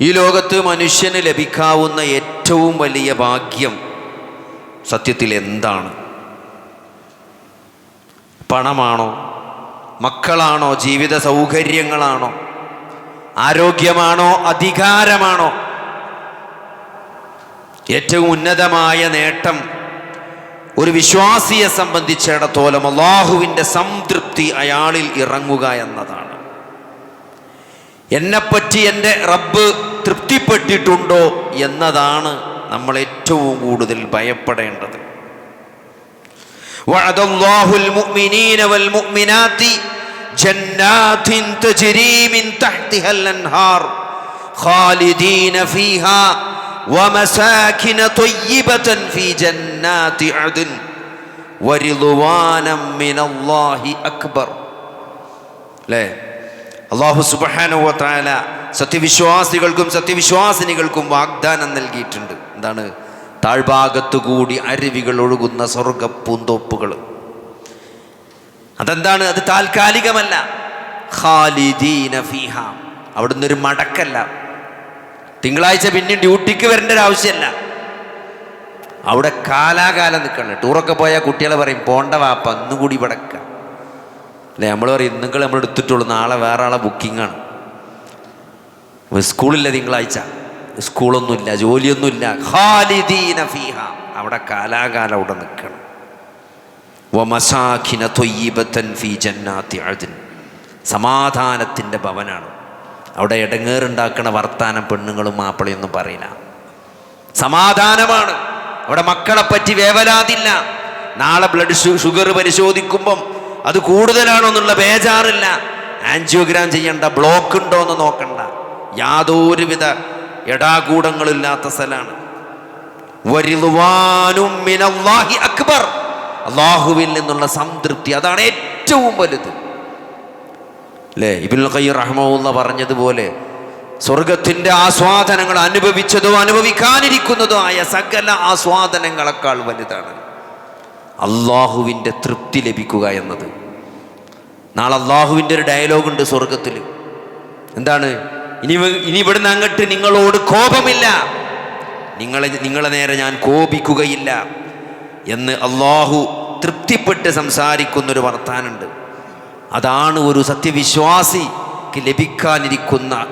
ഈ ലോകത്ത് മനുഷ്യന് ലഭിക്കാവുന്ന ഏറ്റവും വലിയ ഭാഗ്യം സത്യത്തിൽ എന്താണ്? പണമാണോ? മക്കളാണോ? ജീവിത സൗകര്യങ്ങളാണോ? ആരോഗ്യമാണോ? അധികാരമാണോ? ഏറ്റവും ഉന്നതമായ നേട്ടം ഒരു വിശ്വാസിയെ സംബന്ധിച്ചിടത്തോളം അള്ളാഹുവിന്റെ സംതൃപ്തി അയാളിൽ ഇറങ്ങുക എന്നതാണ്. എന്നെപ്പറ്റി എൻ്റെ റബ്ബ് തൃപ്തിപ്പെട്ടിട്ടുണ്ടോ എന്നതാണ് നമ്മൾ ഏറ്റവും കൂടുതൽ ഭയപ്പെടേണ്ടത് وعد الله المؤمنين والمؤمنات جنات تجري من تحتها الأنهار خالدين فيها ومساكن طيبة في جنات عدن ورضوانا من الله أكبر لا അള്ളാഹു സുബാനുവ താല സത്യവിശ്വാസികൾക്കും സത്യവിശ്വാസിനികൾക്കും വാഗ്ദാനം നൽകിയിട്ടുണ്ട്. എന്താണ്? താഴ്ഭാഗത്തുകൂടി അരുവികൾ ഒഴുകുന്ന സ്വർഗ പൂന്തോപ്പുകൾ അതെന്താണ്? അത് താൽക്കാലികമല്ല. ഫീഹ. അവിടുന്ന് ഒരു മടക്കല്ല. തിങ്കളാഴ്ച പിന്നെ ഡ്യൂട്ടിക്ക് വരേണ്ട ഒരു ആവശ്യമല്ല അവിടെ കാലാകാലം നിൽക്കണം. ടൂറൊക്കെ പോയാൽ കുട്ടികളെ പറയും പോണ്ട വാപ്പ അന്നുകൂടി കൂടി അല്ലെ? നമ്മൾ പറയും നിങ്ങൾ നമ്മൾ എടുത്തിട്ടുള്ളൂ. നാളെ വേറെ ആളെ ബുക്കിംഗാണ് സ്കൂളില്ല തിങ്കളാഴ്ച. സ്കൂളൊന്നുമില്ല ജോലിയൊന്നുമില്ല. ഖാലിദീന ഫീഹ. അവിടെ കാലാകാലം അവിടെ നിൽക്കണം. വമസാഖിന തൊയ്യബത്തൻ ഫീ ജന്നാത്തി അഴുതിൻ സമാധാനത്തിന്റെ ഭവനാണ്. അവിടെ ഇടങ്ങേറുണ്ടാക്കണ വർത്താനം പെണ്ണുങ്ങളും മാപ്പിളയൊന്നും പറയില്ല. സമാധാനമാണ്. അവിടെ മക്കളെ പറ്റി വേവലാതില്ല. നാളെ ബ്ലഡ് ഷുഗർ പരിശോധിക്കുമ്പം അത് കൂടുതലാണോ എന്നുള്ള ബേജാറില്ല. ആൻജിയോഗ്രാം ചെയ്യണ്ട ബ്ലോക്ക് ഉണ്ടോ എന്ന് നോക്കണ്ട. യാതൊരുവിധ എടാകൂടങ്ങളില്ലാത്ത സ്ഥലമാണ്. അക്ബർ. അള്ളാഹുവിൽ നിന്നുള്ള സംതൃപ്തി അതാണ് ഏറ്റവും വലുത്. അല്ലേ ഇബിൻ ഖയ്യർ റഹ്മുള്ള പറഞ്ഞതുപോലെ സ്വർഗത്തിന്റെ ആസ്വാദനങ്ങൾ അനുഭവിച്ചതോ അനുഭവിക്കാനിരിക്കുന്നതോ ആയ സകല ആസ്വാദനങ്ങളെക്കാൾ വലുതാണ്. അള്ളാഹുവിന്റെ തൃപ്തി ലഭിക്കുക എന്നത്. നാളെ അള്ളാഹുവിന്റെ ഒരു ഡയലോഗ് ഉണ്ട് സ്വർഗത്തിൽ എന്താണ്? ഇനി ഇനി ഇവിടുന്ന് അങ്ങോട്ട് നിങ്ങളോട് കോപമില്ല. നിങ്ങളെ നിങ്ങളെ നേരെ ഞാൻ കോപിക്കുകയില്ല എന്ന് അള്ളാഹു തൃപ്തിപ്പെട്ട് സംസാരിക്കുന്നൊരു വർത്താനുണ്ട്. അതാണ് ഒരു സത്യവിശ്വാസിക്ക് ലഭിക്കാനിരിക്കുന്ന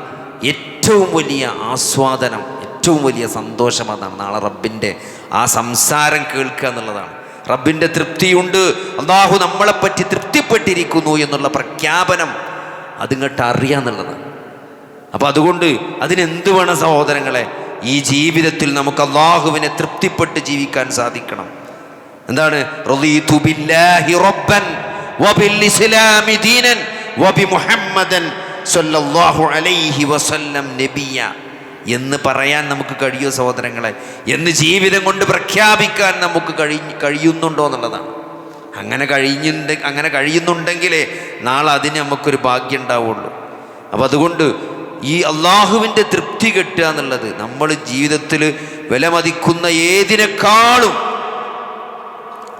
ഏറ്റവും വലിയ ആസ്വാദനം ഏറ്റവും വലിയ സന്തോഷം അതാണ്. നാളെ റബ്ബിന്റെ ആ സംസാരം കേൾക്കുക എന്നുള്ളതാണ്. റബ്ബിന്റെ തൃപ്തിയുണ്ട്. അള്ളാഹു നമ്മളെപ്പറ്റി തൃപ്തിപ്പെട്ടിരിക്കുന്നു എന്നുള്ള പ്രഖ്യാപനം അതിങ്ങോട്ട് അറിയാന്നുള്ളതാണ് അപ്പം അതുകൊണ്ട് അതിനെന്ത് വേണം സഹോദരങ്ങളെ? ഈ ജീവിതത്തിൽ നമുക്ക് അള്ളാഹുവിനെ തൃപ്തിപ്പെട്ട് ജീവിക്കാൻ സാധിക്കണം. എന്താണ്? നബിയ. എന്ന് പറയാൻ നമുക്ക് കഴിയുമോ സഹോദരങ്ങളെ? എന്ന് ജീവിതം കൊണ്ട് പ്രഖ്യാപിക്കാൻ നമുക്ക് കഴി കഴിയുന്നുണ്ടോ എന്നുള്ളതാണ്. അങ്ങനെ കഴിഞ്ഞുണ്ട് അങ്ങനെ കഴിയുന്നുണ്ടെങ്കിലേ നാളെ അതിന് നമുക്കൊരു ഭാഗ്യം ഉണ്ടാവുള്ളൂ. അപ്പം അതുകൊണ്ട് ഈ അള്ളാഹുവിന്റെ തൃപ്തി കെട്ടുക എന്നുള്ളത് നമ്മൾ ജീവിതത്തിൽ വിലമതിക്കുന്ന ഏതിനേക്കാളും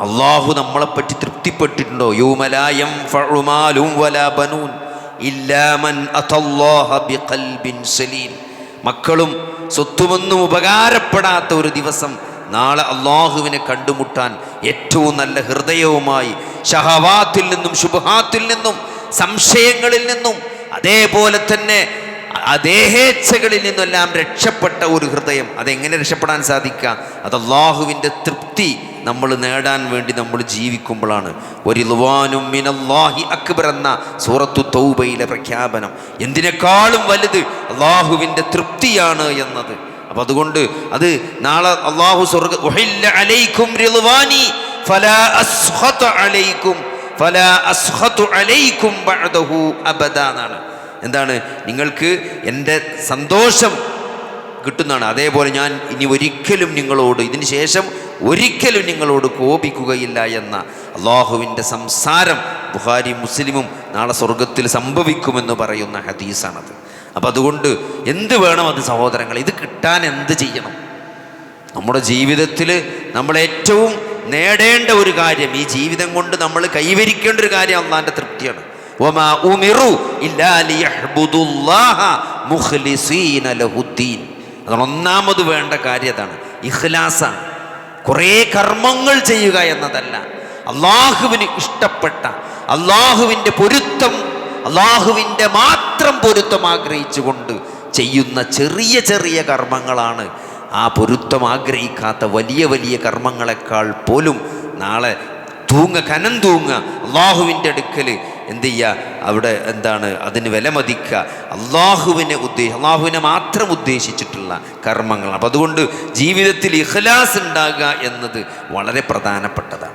അള്ളാഹു നമ്മളെപ്പറ്റി തൃപ്തിപ്പെട്ടിട്ടുണ്ടോ? യൗമലായം വലാ ബനൂൻ ഇല്ലാമൻ സലീം. മക്കളും സ്വത്തുമൊന്നും ഉപകാരപ്പെടാത്ത ഒരു ദിവസം നാളെ അള്ളാഹുവിനെ കണ്ടുമുട്ടാൻ ഏറ്റവും നല്ല ഹൃദയവുമായി ഷഹവാത്തിൽ നിന്നും ശുഭഹാത്തിൽ നിന്നും സംശയങ്ങളിൽ നിന്നും അതേപോലെ തന്നെ ദേഹേച്ഛകളിൽ നിന്നെല്ലാം രക്ഷപ്പെട്ട ഒരു ഹൃദയം. അതെങ്ങനെ രക്ഷപ്പെടാൻ സാധിക്കുക അത് അള്ളാഹുവിന്റെ തൃപ്തി നമ്മൾ നേടാൻ വേണ്ടി നമ്മൾ ജീവിക്കുമ്പോഴാണ്. ഒരു ലുവാനും മിനല്ലാഹി അക്ബർ എന്ന സൂറത്തു തൗബയിലെ പ്രഖ്യാപനം. എന്തിനേക്കാളും വലുത് അള്ളാഹുവിന്റെ തൃപ്തിയാണ് എന്നത്. അപ്പം അതുകൊണ്ട് അത് നാളെ അള്ളാഹു സ്വർഗ അലൈക്കും അലൈക്കും. അബദ എന്നാണ്. എന്താണ്? നിങ്ങൾക്ക് എന്റെ സന്തോഷം കിട്ടുന്നതാണ്. അതേപോലെ ഞാൻ ഇനി ഒരിക്കലും നിങ്ങളോട് ഇതിന് ശേഷം ഒരിക്കലും നിങ്ങളോട് കോപിക്കുകയില്ല എന്ന അള്ളാഹുവിന്റെ സംസാരം ബുഹാരി മുസ്ലിമും നാളെ സ്വർഗത്തിൽ സംഭവിക്കുമെന്ന് പറയുന്ന ഹദീസാണത്. അപ്പം അതുകൊണ്ട് എന്ത് വേണം അത് സഹോദരങ്ങൾ? ഇത് കിട്ടാൻ എന്ത് ചെയ്യണം? നമ്മുടെ ജീവിതത്തിൽ നമ്മൾ ഏറ്റവും നേടേണ്ട ഒരു കാര്യം ഈ ജീവിതം കൊണ്ട് നമ്മൾ കൈവരിക്കേണ്ട ഒരു കാര്യം അള്ളാന്റെ തൃപ്തിയാണ്. അതാണ് ഒന്നാമത് വേണ്ട കാര്യതാണ് ഇഖ്ലാസാണ്. കുറേ കർമ്മങ്ങൾ ചെയ്യുക എന്നതല്ല. അള്ളാഹുവിന് ഇഷ്ടപ്പെട്ട അള്ളാഹുവിന്റെ പൊരുത്തം അള്ളാഹുവിന്റെ മാത്രം പൊരുത്തം ആഗ്രഹിച്ചുകൊണ്ട് ചെയ്യുന്ന ചെറിയ ചെറിയ കർമ്മങ്ങളാണ്. ആ പൊരുത്തം ആഗ്രഹിക്കാത്ത വലിയ വലിയ കർമ്മങ്ങളെക്കാൾ പോലും നാളെ തൂങ്ങ കനം തൂങ്ങ. അള്ളാഹുവിന്റെ അടുക്കൽ എന്ത് ചെയ്യുക അവിടെ എന്താണ്? അതിന് വിലമതിക്കുക അള്ളാഹുവിനെ ഉദ്ദേശി അള്ളാഹുവിനെ മാത്രം ഉദ്ദേശിച്ചിട്ടുള്ള കർമ്മങ്ങൾ അപ്പം അതുകൊണ്ട് ജീവിതത്തിൽ ഇഖ്ലാസ് ഉണ്ടാകുക എന്നത് വളരെ പ്രധാനപ്പെട്ടതാണ്.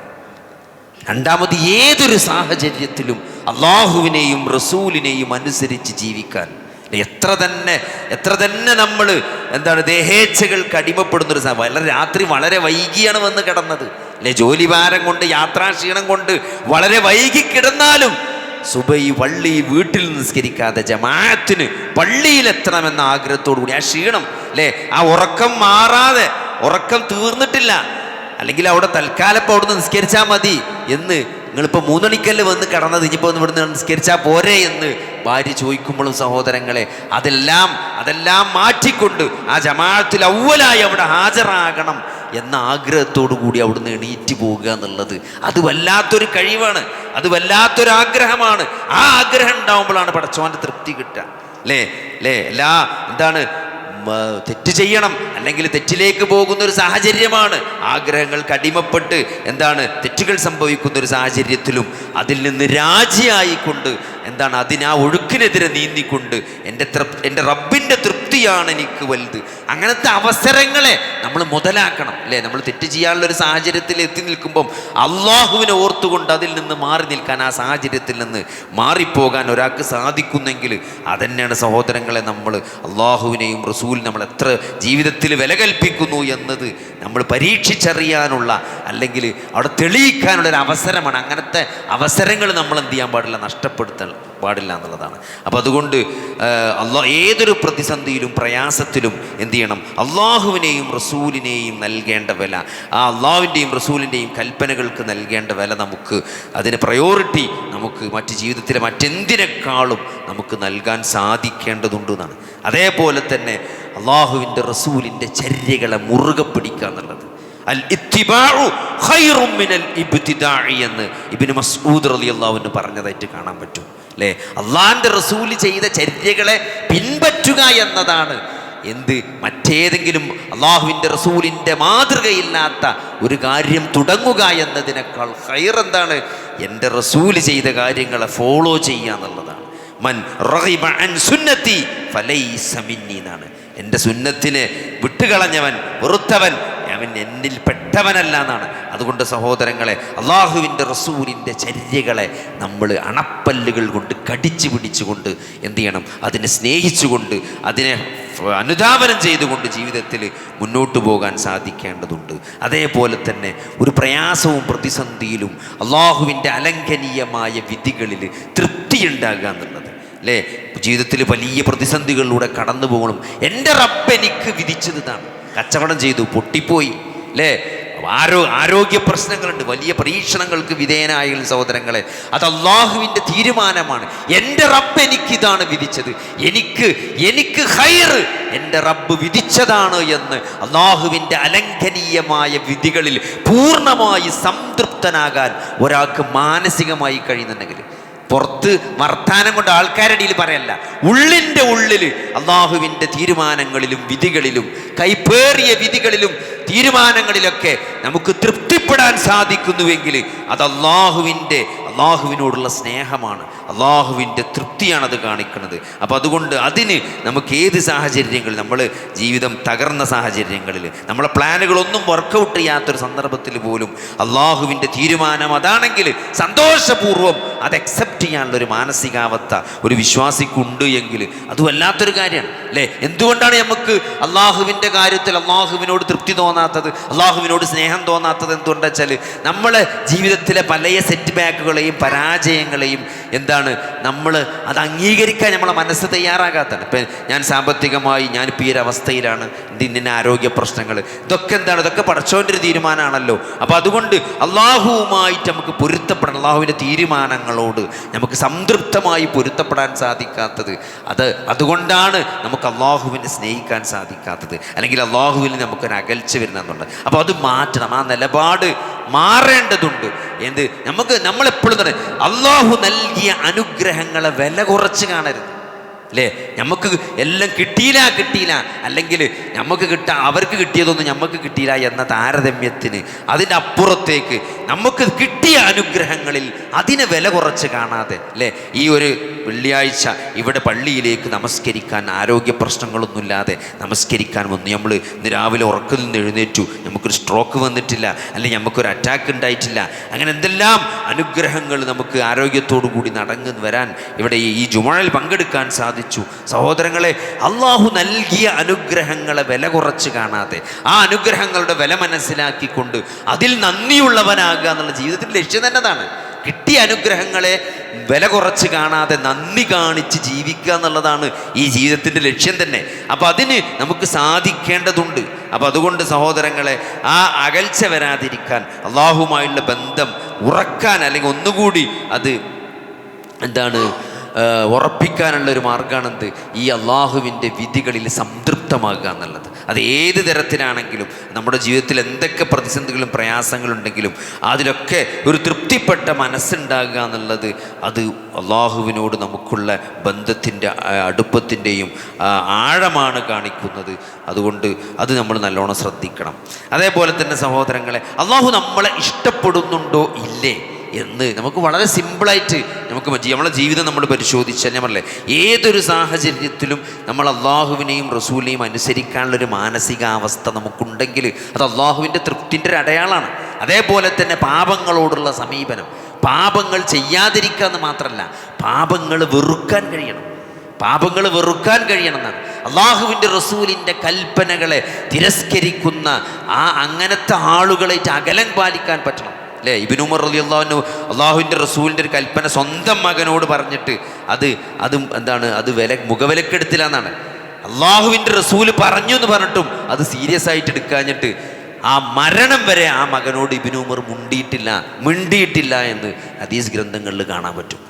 രണ്ടാമത് ഏതൊരു സാഹചര്യത്തിലും അള്ളാഹുവിനെയും റസൂലിനെയും അനുസരിച്ച് ജീവിക്കാൻ എത്ര തന്നെ എത്ര തന്നെ നമ്മൾ എന്താണ് ദേഹേച്ഛകൾക്ക് അടിമപ്പെടുന്നൊരു സമയം വളരെ രാത്രി വളരെ വൈകിയാണ് വന്ന് കിടന്നത്. അല്ലെ ജോലി ഭാരം കൊണ്ട് യാത്രാക്ഷീണം കൊണ്ട് വളരെ വൈകി കിടന്നാലും സുബൈ വള്ളി വീട്ടിൽ നിസ്കരിക്കാതെ ജമാഅത്തിന് പള്ളിയിലെത്തണമെന്ന ആഗ്രഹത്തോടു കൂടി ആ ക്ഷീണം അല്ലേ ആ ഉറക്കം മാറാതെ ഉറക്കം തീർന്നിട്ടില്ല. അല്ലെങ്കിൽ അവിടെ തൽക്കാലം അവിടെ അവിടുന്ന് നിസ്കരിച്ചാൽ മതി എന്ന് നിങ്ങളിപ്പോൾ മൂന്നണിക്കല്ല് വന്ന് കിടന്നത്? ഇനിയിപ്പോൾ ഒന്ന് ഇവിടുന്ന് നിസ്കരിച്ചാൽ പോരെ എന്ന് ഭാര്യ ചോദിക്കുമ്പോഴും സഹോദരങ്ങളെ അതെല്ലാം അതെല്ലാം മാറ്റിക്കൊണ്ട് ആ ജമാഅത്തിൽ അവലായി അവിടെ ഹാജരാകണം എന്ന ആഗ്രഹത്തോടു കൂടി അവിടുന്ന് എണീറ്റ് പോവുക എന്നുള്ളത് അത് വല്ലാത്തൊരു കഴിവാണ്. അത് വല്ലാത്തൊരു ആഗ്രഹമാണ്. ആ ആഗ്രഹം ഉണ്ടാവുമ്പോഴാണ് പടച്ചോന്റെ തൃപ്തി കിട്ടുക. അല്ലേ? അല്ലേ? എല്ലാ എന്താണ് തെറ്റ് ചെയ്യണം. അല്ലെങ്കിൽ തെറ്റിലേക്ക് പോകുന്ന ഒരു സാഹചര്യമാണ്. ആഗ്രഹങ്ങൾക്ക് അടിമപ്പെട്ട് എന്താണ് തെറ്റുകൾ സംഭവിക്കുന്ന ഒരു സാഹചര്യത്തിലും അതിൽ നിന്ന് രാജിയായിക്കൊണ്ട് എന്താണ് അതിന് ആ ഒഴുക്കിനെതിരെ നീന്തിക്കൊണ്ട് എന്റെ എന്റെ റബ്ബിന്റെ തൃപ്തിയാണ് എനിക്ക് വലുത്. അങ്ങനത്തെ അവസരങ്ങളെ നമ്മൾ മുതലാക്കണം അല്ലേ? നമ്മൾ തെറ്റ് ചെയ്യാനുള്ള ഒരു സാഹചര്യത്തിൽ എത്തി നിൽക്കുമ്പം അള്ളാഹുവിനെ ഓർത്തുകൊണ്ട് അതിൽ നിന്ന് മാറി നിൽക്കാൻ ആ സാഹചര്യത്തിൽ നിന്ന് മാറിപ്പോകാൻ ഒരാൾക്ക് സാധിക്കുന്നെങ്കിൽ അതന്നെയാണ് സഹോദരങ്ങളെ നമ്മൾ അള്ളാഹുവിനെയും റസൂൽ നമ്മൾ എത്ര ജീവിതത്തിൽ വില കൽപ്പിക്കുന്നു എന്നത് നമ്മൾ പരീക്ഷിച്ചറിയാനുള്ള അല്ലെങ്കിൽ അവിടെ തെളിയിക്കാനുള്ള ഒരു അവസരമാണ്. അങ്ങനത്തെ അവസരങ്ങൾ നമ്മൾ എന്ത് ചെയ്യാൻ പാടില്ല? നഷ്ടപ്പെടുത്താൻ പാടില്ല എന്നുള്ളതാണ്. അപ്പോൾ അതുകൊണ്ട് അള്ളാ ഏതൊരു പ്രതിസന്ധിയിലും പ്രയാസത്തിലും എന്ത് ചെയ്യണം? അള്ളാഹുവിനെയും റസൂലിനെയും നൽകേണ്ട വില ആ അള്ളാഹുവിന്റെയും റസൂലിന്റെയും കൽപ്പനകൾക്ക് നൽകേണ്ട വില നമുക്ക് അതിന് പ്രയോറിറ്റി നമുക്ക് മറ്റ് ജീവിതത്തിലെ മറ്റെന്തിനേക്കാളും നമുക്ക് നൽകാൻ സാധിക്കേണ്ടതുണ്ട് എന്നാണ്. അതേപോലെ തന്നെ അള്ളാഹുവിന്റെ റസൂലിന്റെ ചര്യകളെ മുറുകെ പിടിക്കുക എന്നുള്ളത്. അൽ എന്ന് ഇബ്നു മസ്ഊദ് റളിയല്ലാഹു പറഞ്ഞതായിട്ട് കാണാൻ പറ്റും. അല്ലേ? അള്ളാഹിന്റെ റസൂൽ ചെയ്ത ചര്യകളെ പിൻപറ്റുക എന്നതാണ്. എന്ത്? മറ്റേതെങ്കിലും അള്ളാഹുവിന്റെ റസൂലിന്റെ മാതൃകയില്ലാത്ത ഒരു കാര്യം തുടങ്ങുക എന്നതിനേക്കാൾ ഹൈർ എന്താണ്? എന്റെ റസൂൽ ചെയ്ത കാര്യങ്ങളെ ഫോളോ ചെയ്യുക എന്നുള്ളതാണ്. മൻ അൻ സുന്നത്തി ഫലൈസ മിന്നി എന്നാണ്. എന്റെ സുന്നത്തിനെ വിട്ടുകളഞ്ഞവൻ വെറുത്തവൻ അവൻ എന്നിൽ പെട്ടവനല്ല എന്നാണ്. അതുകൊണ്ട് സഹോദരങ്ങളെ അള്ളാഹുവിന്റെ റസൂലിന്റെ ചര്യകളെ നമ്മൾ അണപ്പല്ലുകൾ കൊണ്ട് കടിച്ചു പിടിച്ചുകൊണ്ട് എന്തു ചെയ്യണം? അതിനെ സ്നേഹിച്ചുകൊണ്ട് അതിനെ അനുധാപനം ചെയ്തുകൊണ്ട് ജീവിതത്തിൽ മുന്നോട്ട് പോകാൻ സാധിക്കേണ്ടതുണ്ട്. അതേപോലെ തന്നെ ഒരു പ്രയാസവും പ്രതിസന്ധിയിലും അള്ളാഹുവിന്റെ അലംഘനീയമായ വിധികളിൽ തൃപ്തിയുണ്ടാകുക എന്നുള്ളത്. അല്ലേ? ജീവിതത്തിൽ വലിയ പ്രതിസന്ധികളിലൂടെ കടന്നു പോകണം എന്റെ റബ്ബ് എനിക്ക് വിധിച്ചത് ഇതാണ്. കച്ചവടം ചെയ്തു പൊട്ടിപ്പോയി അല്ലേ ആരോ ആരോഗ്യ പ്രശ്നങ്ങളുണ്ട് വലിയ പരീക്ഷണങ്ങൾക്ക് വിധേയനായ സഹോദരങ്ങളെ. അത് അള്ളാഹുവിന്റെ തീരുമാനമാണ്. എന്റെ റബ്ബ് എനിക്കിതാണ് വിധിച്ചത്. എനിക്ക് എനിക്ക് ഹൈർ എന്റെ റബ്ബ് വിധിച്ചതാണ് എന്ന് അള്ളാഹുവിന്റെ അലംഘനീയമായ വിധികളിൽ പൂർണമായി സംതൃപ്തനാകാൻ ഒരാൾക്ക് മാനസികമായി കഴിയുന്നുണ്ടെങ്കിൽ പുറത്ത് വർത്താനം കൊണ്ട് ആൾക്കാരുടെ ഇടയിൽ പറയല്ല. ഉള്ളിന്റെ ഉള്ളിൽ അള്ളാഹുവിന്റെ തീരുമാനങ്ങളിലും വിധികളിലും കൈപ്പേറിയ വിധികളിലും തീരുമാനങ്ങളിലൊക്കെ നമുക്ക് തൃപ്തിപ്പെടാൻ സാധിക്കുന്നുവെങ്കിൽ അത് അള്ളാഹുവിന്റെ അള്ളാഹുവിനോടുള്ള സ്നേഹമാണ്. അള്ളാഹുവിന്റെ തൃപ്തിയാണ് അത് കാണിക്കുന്നത്. അപ്പോൾ അതുകൊണ്ട് അതിന് നമുക്ക് ഏത് സാഹചര്യങ്ങളിൽ നമ്മൾ ജീവിതം തകർന്ന സാഹചര്യങ്ങളിൽ നമ്മളെ പ്ലാനുകളൊന്നും വർക്കൗട്ട് ചെയ്യാത്തൊരു സന്ദർഭത്തിൽ പോലും അള്ളാഹുവിന്റെ തീരുമാനം അതാണെങ്കിൽ സന്തോഷപൂർവം അത് അക്സെപ്റ്റ് ചെയ്യാനുള്ള ഒരു മാനസികാവസ്ഥ ഒരു വിശ്വാസിക്കുണ്ട് എങ്കിൽ അത് വല്ലാത്തൊരു കാര്യമാണ് അല്ലേ? എന്തുകൊണ്ടാണ് നമുക്ക് അള്ളാഹുവിന്റെ കാര്യത്തിൽ അള്ളാഹുവിനോട് തൃപ്തി തോന്നാത്തത് അള്ളാഹുവിനോട് സ്നേഹം തോന്നാത്തത് എന്തുകൊണ്ടാ വെച്ചാൽ നമ്മളെ ജീവിതത്തിലെ പല സെറ്റ് പരാജയങ്ങളെയും എന്താണ് നമ്മൾ അത് അംഗീകരിക്കാൻ നമ്മളെ മനസ്സ് തയ്യാറാകാത്തതാണ് ഇപ്പം ഞാൻ സാമ്പത്തികമായി ഞാൻ ഞാനിപ്പോൾ ഈ ഒരു അവസ്ഥയിലാണ്. ഇത് ഇന്ന ആരോഗ്യ പ്രശ്നങ്ങൾ ഇതൊക്കെ എന്താണ്? ഇതൊക്കെ പഠിച്ചോന്റെ ഒരു തീരുമാനമാണല്ലോ അപ്പോൾ അതുകൊണ്ട് അള്ളാഹുവുമായിട്ട് നമുക്ക് പൊരുത്തപ്പെടണം. അള്ളാഹുവിന്റെ തീരുമാനങ്ങളോട് നമുക്ക് സംതൃപ്തമായി പൊരുത്തപ്പെടാൻ സാധിക്കാത്തത്. അത് അതുകൊണ്ടാണ് നമുക്ക് അള്ളാഹുവിനെ സ്നേഹിക്കാൻ സാധിക്കാത്തത്. അല്ലെങ്കിൽ അള്ളാഹുവിൽ നമുക്കൊരു അകൽച്ച വരുന്നുണ്ട് അപ്പോൾ അത് മാറ്റണം. ആ നിലപാട് മാറേണ്ടതുണ്ട്. എന്ത്? നമുക്ക് നമ്മളെപ്പോഴും തന്നെ അള്ളാഹു നൽകിയ അനുഗ്രഹങ്ങളെ വില കുറച്ച് കാണരുത്. അല്ലേ നമുക്ക് എല്ലാം കിട്ടിയില്ല കിട്ടിയില്ല അല്ലെങ്കിൽ നമുക്ക് കിട്ട അവർക്ക് കിട്ടിയതൊന്നും നമുക്ക് കിട്ടിയില്ല എന്ന താരതമ്യത്തിന് അതിന്റെ അപ്പുറത്തേക്ക് നമുക്ക് കിട്ടിയ അനുഗ്രഹങ്ങളിൽ അതിനെ വില കുറച്ച് കാണാതെ അല്ലേ ഈ ഒരു വെള്ളിയാഴ്ച ഇവിടെ പള്ളിയിലേക്ക് നമസ്കരിക്കാൻ ആരോഗ്യ പ്രശ്നങ്ങളൊന്നുമില്ലാതെ നമസ്കരിക്കാൻ വന്നു. നമ്മൾ ഇന്ന് രാവിലെ ഉറക്കിൽ നിന്ന് എഴുന്നേറ്റു. നമുക്കൊരു സ്ട്രോക്ക് വന്നിട്ടില്ല. അല്ലെങ്കിൽ നമുക്കൊരു അറ്റാക്ക് ഉണ്ടായിട്ടില്ല. അങ്ങനെ എന്തെല്ലാം അനുഗ്രഹങ്ങൾ നമുക്ക് ആരോഗ്യത്തോടു കൂടി നടങ്ങി വരാൻ ഇവിടെ ഈ- ജുമാളിൽ പങ്കെടുക്കാൻ സാധിച്ചു. സഹോദരങ്ങളെ അള്ളാഹു നൽകിയ അനുഗ്രഹങ്ങളെ വില കുറച്ച് കാണാതെ ആ അനുഗ്രഹങ്ങളുടെ വില മനസ്സിലാക്കിക്കൊണ്ട് അതിൽ നന്ദിയുള്ളവനാകുക എന്നുള്ള ജീവിതത്തിന്റെ ലക്ഷ്യം തന്നതാണ്. കിട്ടിയ അനുഗ്രഹങ്ങളെ വില കുറച്ച് കാണാതെ നന്ദി കാണിച്ച് ജീവിക്കുക എന്നുള്ളതാണ് ഈ ജീവിതത്തിന്റെ ലക്ഷ്യം തന്നെ. അപ്പോൾ അതിന് നമുക്ക് സാധിക്കേണ്ടതുണ്ട്. അപ്പോൾ അതുകൊണ്ട് സഹോദരങ്ങളെ ആ അകൽച്ച വരാതിരിക്കാൻ അള്ളാഹുമായുള്ള ബന്ധം ഉറക്കാൻ അല്ലെങ്കിൽ ഒന്നുകൂടി അത് എന്താണ് ഉറപ്പിക്കാനുള്ള ഒരു മാർഗമാണെന്ത് ഈ അള്ളാഹുവിന്റെ വിധികളിൽ സംതൃപ്തമാകുക എന്നുള്ളത്. അത് ഏത് തരത്തിലാണെങ്കിലും നമ്മുടെ ജീവിതത്തിൽ എന്തൊക്കെ പ്രതിസന്ധികളും പ്രയാസങ്ങളുണ്ടെങ്കിലും അതിലൊക്കെ ഒരു തൃപ്തിപ്പെട്ട മനസ്സുണ്ടാകുക എന്നുള്ളത് അത് അള്ളാഹുവിനോട് നമുക്കുള്ള ബന്ധത്തിന്റെ അടുപ്പത്തിന്റെയും ആഴമാണ് കാണിക്കുന്നത്. അതുകൊണ്ട് അത് നമ്മൾ നല്ലോണം ശ്രദ്ധിക്കണം. അതേപോലെ തന്നെ സഹോദരങ്ങളെ അള്ളാഹു നമ്മളെ ഇഷ്ടപ്പെടുന്നുണ്ടോ? ഇല്ലേ? എന്ന്. നമുക്ക് വളരെ സിമ്പിളായിട്ട് നമുക്ക് പറ്റി. നമ്മളെ ജീവിതം നമ്മൾ പരിശോധിച്ചാൽ ഞാൻ പറഞ്ഞില്ലേ ഏതൊരു സാഹചര്യത്തിലും നമ്മൾ അള്ളാഹുവിനെയും റസൂലിനെയും അനുസരിക്കാനുള്ളൊരു മാനസികാവസ്ഥ നമുക്കുണ്ടെങ്കിൽ അത് അള്ളാഹുവിന്റെ തൃപ്തിന്റെ ഒരു അടയാളമാണ്. അതേപോലെ തന്നെ പാപങ്ങളോടുള്ള സമീപനം. പാപങ്ങൾ ചെയ്യാതിരിക്കുക എന്ന് മാത്രമല്ല പാപങ്ങൾ വെറുക്കാൻ കഴിയണം. പാപങ്ങൾ വെറുക്കാൻ കഴിയണം എന്നാണ്. അള്ളാഹുവിന്റെ റസൂലിന്റെ കൽപ്പനകളെ തിരസ്കരിക്കുന്ന ആ അങ്ങനത്തെ ആളുകളായിട്ട് അകലം പാലിക്കാൻ പറ്റണം. അല്ലേ? ഇബിനുമർ റലി അള്ളാഹുവിന് അള്ളാഹുവിന്റെ റസൂലിന്റെ ഒരു കൽപ്പന സ്വന്തം മകനോട് പറഞ്ഞിട്ട് അത് അതും എന്താണ്? അത് വില മുഖവിലക്കെടുത്തില്ല എന്നാണ് അള്ളാഹുവിന്റെ റസൂൽ പറഞ്ഞു എന്ന് പറഞ്ഞിട്ടും അത് സീരിയസ് ആയിട്ട് എടുക്കാഞ്ഞിട്ട് ആ മരണം വരെ ആ മകനോട് ഇബിനുമർ മുണ്ടിയിട്ടില്ല മിണ്ടിയിട്ടില്ല എന്ന് ഹദീസ് ഗ്രന്ഥങ്ങളിൽ കാണാൻ പറ്റും.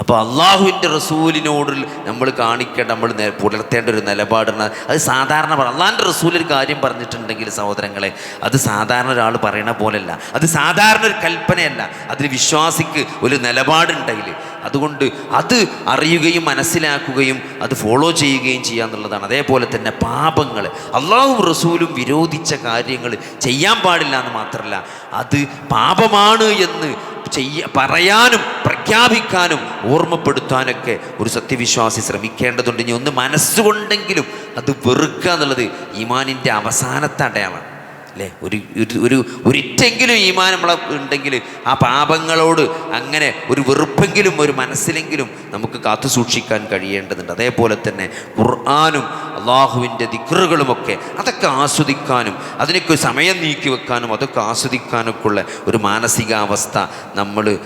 അപ്പോൾ അള്ളാഹുവിന്റെ റസൂലിനോട് നമ്മൾ കാണിക്കേണ്ട നമ്മൾ പുലർത്തേണ്ട ഒരു നിലപാടാണ് അത് സാധാരണ പറ അള്ളാഹിന്റെ റസൂൽ ഒരു കാര്യം പറഞ്ഞിട്ടുണ്ടെങ്കിൽ സഹോദരങ്ങളെ അത് സാധാരണ ഒരാൾ പറയണ പോലെയല്ല അത് സാധാരണ ഒരു കൽപ്പനയല്ല. അതിൽ വിശ്വാസിക്ക് ഒരു നിലപാടുണ്ടെങ്കിൽ. അതുകൊണ്ട് അത് അറിയുകയും മനസ്സിലാക്കുകയും അത് ഫോളോ ചെയ്യുകയും ചെയ്യുക എന്നുള്ളതാണ്. അതേപോലെ തന്നെ പാപങ്ങൾ. അള്ളാഹും റസൂലും വിരോധിച്ച കാര്യങ്ങൾ ചെയ്യാൻ പാടില്ല എന്ന് മാത്രമല്ല അത് പാപമാണ് എന്ന് ചെയ്യ പറയാനും പ്രഖ്യാപിക്കാനും ഓർമ്മപ്പെടുത്താനൊക്കെ ഒരു സത്യവിശ്വാസി ശ്രമിക്കേണ്ടതുണ്ട്. ഇനി ഒന്ന് മനസ്സുകൊണ്ടെങ്കിലും അത് വെറുക്കുക എന്നുള്ളത് ഈമാനിന്റെ അവസാനത്തെ അടയാളമാണ് അല്ലേ? ഒരു ഒരു- ഒരു ഒരിറ്റെങ്കിലും ഈമാൻ നമ്മളെ ഉണ്ടെങ്കിൽ ആ പാപങ്ങളോട് അങ്ങനെ ഒരു വെറുപ്പെങ്കിലും ഒരു മനസ്സിലെങ്കിലും നമുക്ക് കാത്തു സൂക്ഷിക്കാൻ കഴിയേണ്ടതുണ്ട്. അതേപോലെ തന്നെ ഖുർആാനും അള്ളാഹുവിന്റെ ദിക്റുകളുമൊക്കെ അതൊക്കെ ആസ്വദിക്കാനും അതിനൊക്കെ സമയം നീക്കി വെക്കാനും അതൊക്കെ ആസ്വദിക്കാനൊക്കെ ഉള്ള ഒരു മാനസികാവസ്ഥ നമ്മൾ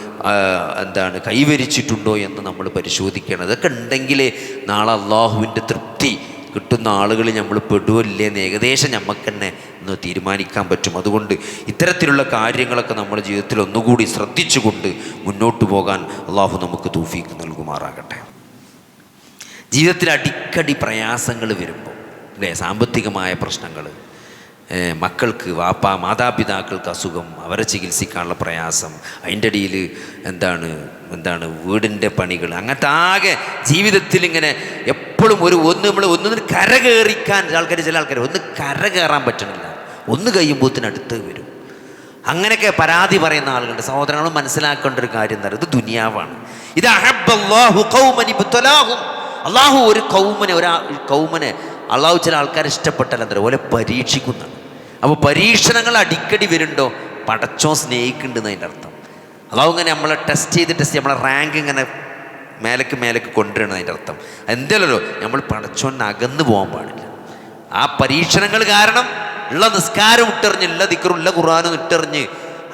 എന്താണ് കൈവരിച്ചിട്ടുണ്ടോ എന്ന് നമ്മൾ പരിശോധിക്കണം. അതൊക്കെ ഉണ്ടെങ്കിലേ നാളെ അള്ളാഹുവിന്റെ തൃപ്തി കിട്ടുന്ന ആളുകൾ നമ്മൾ പെടുവല്ലേ എന്ന് ഏകദേശം നമുക്ക് തന്നെ ഒന്ന് തീരുമാനിക്കാൻ പറ്റും. അതുകൊണ്ട് ഇത്തരത്തിലുള്ള കാര്യങ്ങളൊക്കെ നമ്മുടെ ജീവിതത്തിൽ ഒന്നുകൂടി ശ്രദ്ധിച്ചുകൊണ്ട് മുന്നോട്ട് പോകാൻ അള്ളാഹു നമുക്ക് തൂഫീക്ക് നൽകുമാറാകട്ടെ. ജീവിതത്തിൽ അടിക്കടി പ്രയാസങ്ങൾ വരുമ്പോൾ അല്ലേ? സാമ്പത്തികമായ പ്രശ്നങ്ങൾ മക്കൾക്ക് വാപ്പ മാതാപിതാക്കൾക്ക് അസുഖം അവരെ ചികിത്സിക്കാനുള്ള പ്രയാസം അതിന്റെ ഇടയിൽ എന്താണ് എന്താണ് വീടിന്റെ പണികൾ അങ്ങനത്തെ ആകെ ജീവിതത്തിൽ ഇങ്ങനെ എപ്പോഴും ഒരു ഒന്ന് നമ്മൾ ഒന്നിന് കര കയറിക്കാൻ ആൾക്കാർ ചില ആൾക്കാർ ഒന്ന് കര കയറാൻ പറ്റണില്ല. ഒന്ന് കഴിയുമ്പോഴത്തിനടുത്ത് വരും. അങ്ങനെയൊക്കെ പരാതി പറയുന്ന ആളുകളുണ്ട്. സഹോദരങ്ങൾ മനസ്സിലാക്കേണ്ട ഒരു കാര്യം പറയുന്നത് ഇത് ദുനിയാവാണ്. ഇത്. അള്ളാഹു ഒരു കൗമനെ ഒരാ കൗമനെ അള്ളാഹു ചില ആൾക്കാരെ ഇഷ്ടപ്പെട്ടാൽ എന്താ പോലെ പരീക്ഷിക്കുന്നതാണ്. അപ്പോൾ പരീക്ഷണങ്ങൾ അടിക്കടി വരുന്നുണ്ടോ? പടച്ചോ സ്നേഹിക്കുന്നുണ്ടെന്ന് അതിന്റെ അർത്ഥം. അള്ളാഹു ഇങ്ങനെ നമ്മളെ ടെസ്റ്റ് ചെയ്ത് ടെസ്റ്റ് നമ്മളെ റാങ്ക് ഇങ്ങനെ മേലേക്ക് മേലേക്ക് കൊണ്ടുവരണം അതിന്റെ അർത്ഥം. എന്തല്ലോ നമ്മൾ പടച്ചോന് അകന്നു പോകാൻ പാടില്ല. ആ പരീക്ഷണങ്ങൾ കാരണം ഉള്ള നിസ്കാരം ഇട്ടെറിഞ്ഞ് ഉള്ള ദിക്കറും ഉള്ള ഖുർആാനും ഇട്ടെറിഞ്ഞ്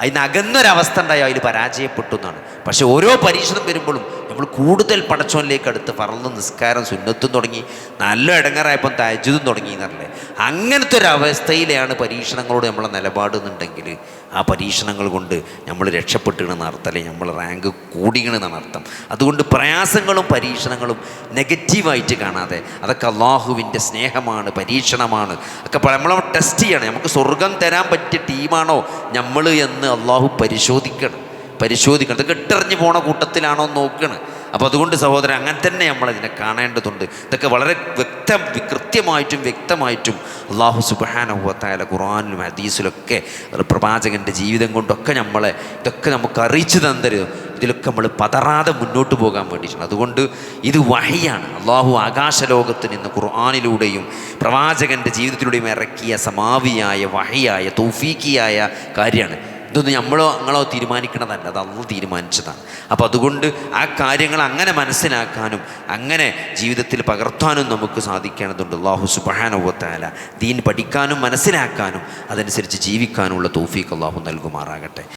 അതിന് അകന്നൊരവസ്ഥ ഉണ്ടായി അതിൽ പരാജയപ്പെട്ടു എന്നാണ്. പക്ഷെ ഓരോ പരീക്ഷണം വരുമ്പോഴും നമ്മൾ കൂടുതൽ പടച്ചോനിലേക്ക് അടുത്ത് പറന്ന് നിസ്കാരം സുന്നത്തും തുടങ്ങി. നല്ല ഇടങ്ങറായപ്പം തജ്ജുദും തുടങ്ങി എന്നല്ലേ അങ്ങനത്തെ ഒരു അവസ്ഥയിലാണ് പരീക്ഷണങ്ങളോട് നമ്മളെ നിലപാട് എന്നുണ്ടെങ്കിൽ ആ പരീക്ഷണങ്ങൾ കൊണ്ട് നമ്മൾ രക്ഷപ്പെട്ടിണെന്ന് അർത്ഥം അല്ലെങ്കിൽ നമ്മൾ റാങ്ക് കൂടിയണെന്നാണ് അർത്ഥം. അതുകൊണ്ട് പ്രയാസങ്ങളും പരീക്ഷണങ്ങളും നെഗറ്റീവായിട്ട് കാണാതെ അതൊക്കെ അള്ളാഹുവിന്റെ സ്നേഹമാണ് പരീക്ഷണമാണ്. ഒക്കെ നമ്മൾ ടെസ്റ്റ് ചെയ്യണം. നമുക്ക് സ്വർഗം തരാൻ പറ്റിയ ടീമാണോ നമ്മൾ എന്ന് അള്ളാഹു പരിശോധിക്കണം. പരിശോധിക്കണം. ഇതൊക്കെ ഇട്ടെറിഞ്ഞ് പോണ കൂട്ടത്തിലാണോ നോക്കണം. അപ്പോൾ അതുകൊണ്ട് സഹോദരൻ അങ്ങനെ തന്നെ നമ്മൾ ഇതിനെ കാണേണ്ടതുണ്ട്. ഇതൊക്കെ വളരെ വ്യക്ത കൃത്യമായിട്ടും വ്യക്തമായിട്ടും അള്ളാഹു സുബാനുഭവത്തായ ഖുറാനിലും ഹദീസിലൊക്കെ പ്രവാചകന്റെ ജീവിതം കൊണ്ടൊക്കെ നമ്മളെ ഇതൊക്കെ നമുക്ക് അറിയിച്ചു തന്നരുത് ഇതിലൊക്കെ നമ്മൾ പതറാതെ മുന്നോട്ട് പോകാൻ വേണ്ടിയിട്ടാണ്. അതുകൊണ്ട് ഇത് വഹിയാണ്. അള്ളാഹു ആകാശലോകത്ത് നിന്ന് ഖുർആാനിലൂടെയും പ്രവാചകന്റെ ജീവിതത്തിലൂടെയും ഇറക്കിയ സമാവിയായ വഹിയായ തൗഫീക്കിയായ കാര്യമാണ്. ഇതൊന്നും നമ്മളോ നിങ്ങളോ തീരുമാനിക്കണതല്ല. അത് അന്ന് തീരുമാനിച്ചതാണ്. അപ്പോൾ അതുകൊണ്ട് ആ കാര്യങ്ങൾ അങ്ങനെ മനസ്സിലാക്കാനും അങ്ങനെ ജീവിതത്തിൽ പകർത്താനും നമുക്ക് സാധിക്കേണ്ടതുണ്ട്. അള്ളാഹു സുബാനുവത്താല ദീൻ പഠിക്കാനും മനസ്സിലാക്കാനും അതനുസരിച്ച് ജീവിക്കാനുമുള്ള തോഫീക്ക് അള്ളാഹു നൽകുമാറാകട്ടെ.